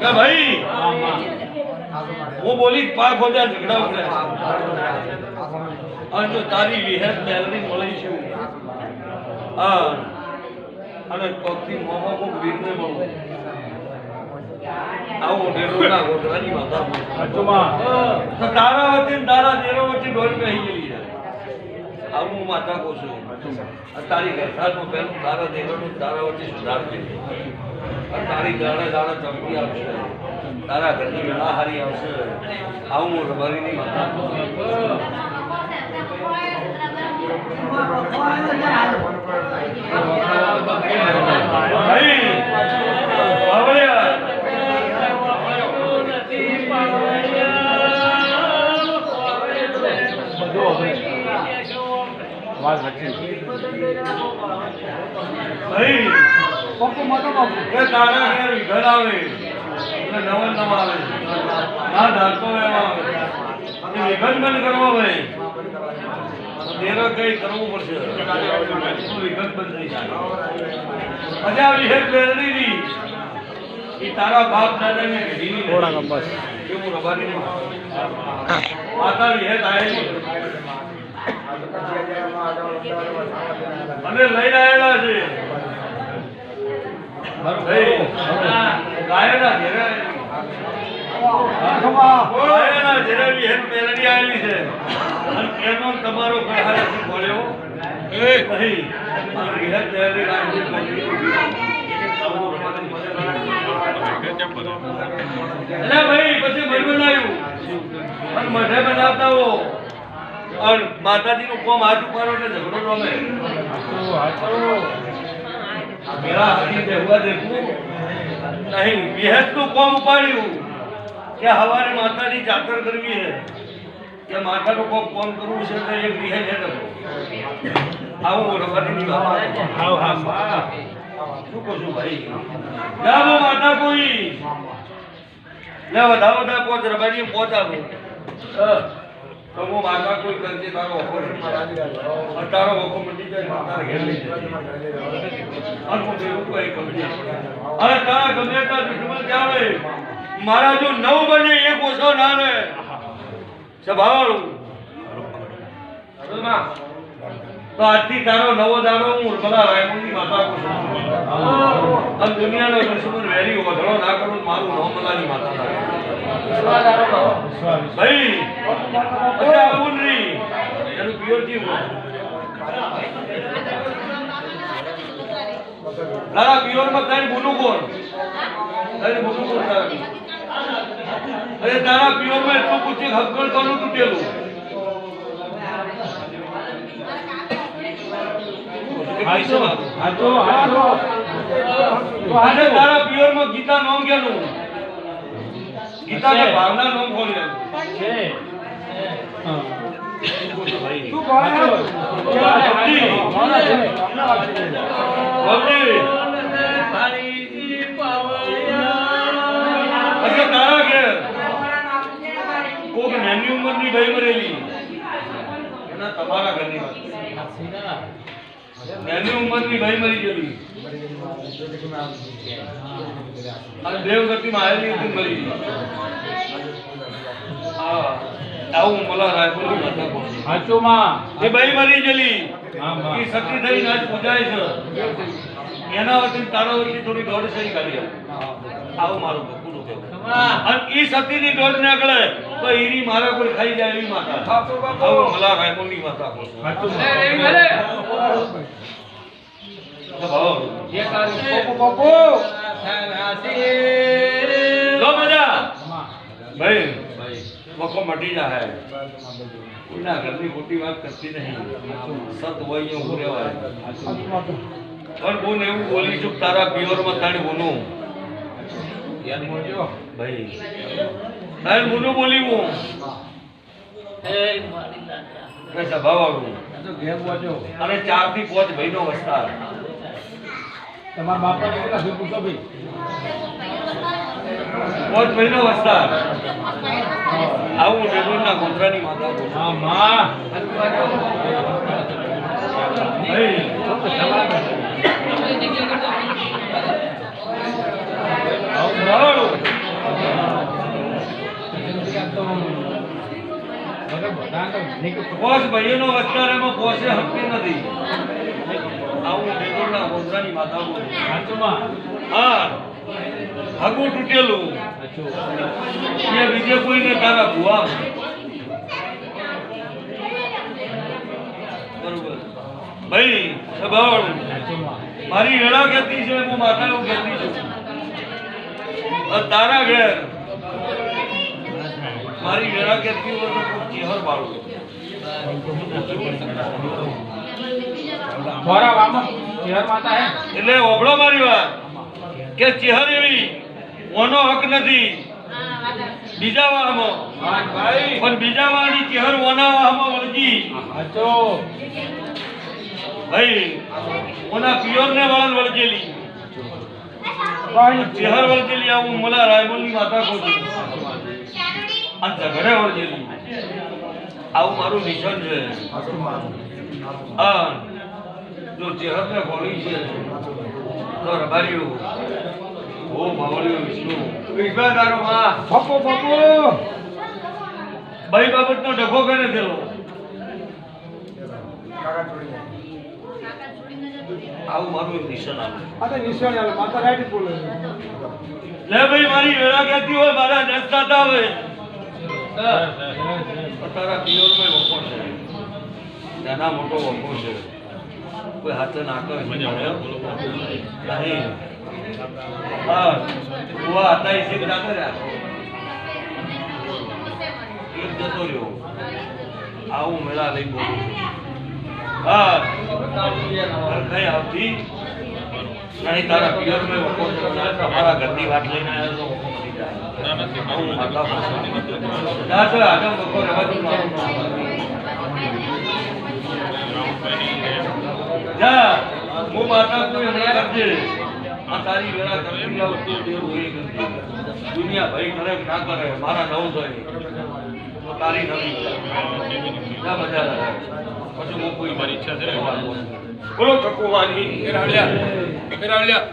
કે ભાઈ હું બોલી પાંચ બધા ઝઘડા ઉડે અને જો તારી વિહેત મેલરી મળી છે હા અને પગથી મોમાં કોક વીરને મળું. આવો ડેરો ના માતા તારા વચ્ચે ને તારા દેરો વચ્ચે ડોલ બેહી ગયેલી છે. આવું માતા કહું છું તારી ઘરસાનું પહેલું તારા દેરોનું તારા વચ્ચે સુધાર છે તારી દાડે દાડે ચમકી આવશે તારા ઘરની વેળા હારી આવશે. આવું હું રબારીની નહીં છું. ભાઈ મોટો પપ્પુ કે તારા ઘેર વિઘન આવે. એટલે નવન નવ આવે. ના ધારતો એવા આવે. અને વિઘન બંધ કરવો ભાઈ તેરો કઈ કરવું પડશે. વિઘન બંધ થઈ જાય? પછી આ વિહેત બેરડી ની એ તારા બાપ થોડા. ગંબસ રબારી માતા વિહેત આયેલી અને લઈને આવેલા છે ભાઈ ગાયના ઘેરે ગાયના ઘેરે વિહેત મેલડી આયેલી છે અને એનો તમારો પ્રહારથી બોલ્યો? એ. મેલડી એટલે ભાઈ પછી મઢ બનાવ્યું. અને મઢે બનાવતા હો. અને માતાજીનું કોમ હાથ ઉપાડો એટલે ઝઘડો રમે. હાથી દેવા દેખું નહીં વિહેતનું કોમ ઉપાડ્યું. કે હવારે માતાની જાતર કરવી છે. કે માતાનું કોમ કોમ કરવું છે તો એક વિહે છે આવું રબારીની વાત હાવ હા શું કહું છું ભાઈ? જાવો બો માતા કોઈ. લે વધાવો ના પોચ રબારી પોચ આપો. તો હું માતા કોઈ કરજે તારો ઓપરેશન અને તારો વખો મટી જાય માતા ઘેર લઈ જજે. અને હું કોઈ તારા ગમે ત્યાં દુશ્મન આવે મારા જો નવ બને એ ઓછો ના રહે સ્વભાવ તો આજથી તારો નવો દાડો હું ઉર્મલા રાયમુંની માતા છું. અને દુનિયાનો દુશ્મન વેરી વધડો ના કરું મારું નવમલાની માતા થાય ભાઈ અચ્છા પુનરી એનું પ્યોર જીવ તારા પ્યોરમાં તારી બોલું કોણ તારી બોલું કોણ તારા અરે તારા પ્યોરમાં એટલું પૂછી હક્કડ તૂટેલું તારા પ્યોરમાં ગીતા નોમ ગયેલું ગીતા ને છે. ભાવના નોમ ખોલ્યું છે. તું કોણ અચ્છા તારા ઘેર? કોક નાની ઉંમરની ભાઈ મરેલી. એના તમારા ઘરની વાત. નાની ઉંમરની ભાઈ મરી ગયેલી. અને દેવગતિમાં આવેલી હતી મરી. હા. આવું મલા માં એ ભાઈ મરી ગયેલી. એ સતી થઈને આજ પૂજાય છે. એના વચ્ચે તારા વચ્ચે થોડી દોડ સહી કરી આવું મારું પૂરું કહેવું અને ઈ સતીની દોડ નીકળે તો ઈની મારા કોઈ ખાઈ જાય એવી માતા. આવું મલા. લો મજા. ભાઈ મટી જાય કોઈના ઘરની ખોટી વાત કરતી નહીં. સત હોય એવું રહેવાય. પણ બોન એવું બોલી છું તારા પિયરમાં તારી બોનું ભાઈ તારી બોનું બોલી હું. કે સ્વભાવવાળું. અને ચારથી પાંચ ભાઈનો વસ્તાર. તમારા બાપા કેટલા ભાઈ પૂછો ભાઈ? પોત આવું નેડુર ના ગોંદરા ની માતા હા માં. પોસ ભાઈઓ નો વસ્તાર એમાં પોસે હકીન હા. હગું તૂટેલું. એ બીજે કોઈને તારા ભુવા બરોબર. ભાઈ સભાવાળું મારી વેળા કહેતી છે હું માતા એવું કહેતી છું તારા ઘેર. મારી વેળા કહેતી હોય તો ચેહર પાડું થોડા વામન ચેહર માતા હે. એટલે ઓબળો મારી વાત. કે ચેહર એવી ઓનો હક નથી. બીજા વાહમાં. ભાઈ. પણ બીજા વાહની ચેહર ઓના વાહમાં વળગી. સાચું. ભાઈ ઓના પિયરને વાળન વળગેલી. ચેહર વળગેલી આવું મને ની માતા કહું છું. આ ઝઘડે વળગેલી. આવું મારું નિશાન છે. હા. જો ચેહરને ગોળી છે તો રબારીઓ ઓ ભાવળીઓ વિષ્ણુ. વિશ્વા તારો માં ભાઈ બાબતનો ડખો કરે થયેલો? આવું મારું એક નિશાન આવે. આ તો નિશાળ આવે માતા રાઈટ બોલે લે ભાઈ મારી વેળા કહેતી હોય? મારા દસ થતા હોય. તારા પિયરમાં વખો છે. નાના મોટો વખો છે. કોઈ હાથે નાખો નહીં. હા કુવા હતા એ ના. કર્યા એક જતો રહ્યો. આવું મેળા લઈ બોલું હા. કઈ આવતી? નહીં તારા પિયરમાં વખો તમારા ઘરની વાત લઈને આવ્યો તો વખો મરી જાય. ના આગળ વખો રહેવા દો મારું નામ. જા, હું માતા કોઈ હમણાં કરજે આ તારી વેળા કરતી જાવ તો દેવું એ દુનિયા ભાઈ કરે ના કરે, મારા નવ થાય તારી નવી જા મજા લાગે પછી હું કોઈ મારી ઈચ્છા છે બોલો. ઠકુવાની ફેરાવલિયા ફેરાવલિયા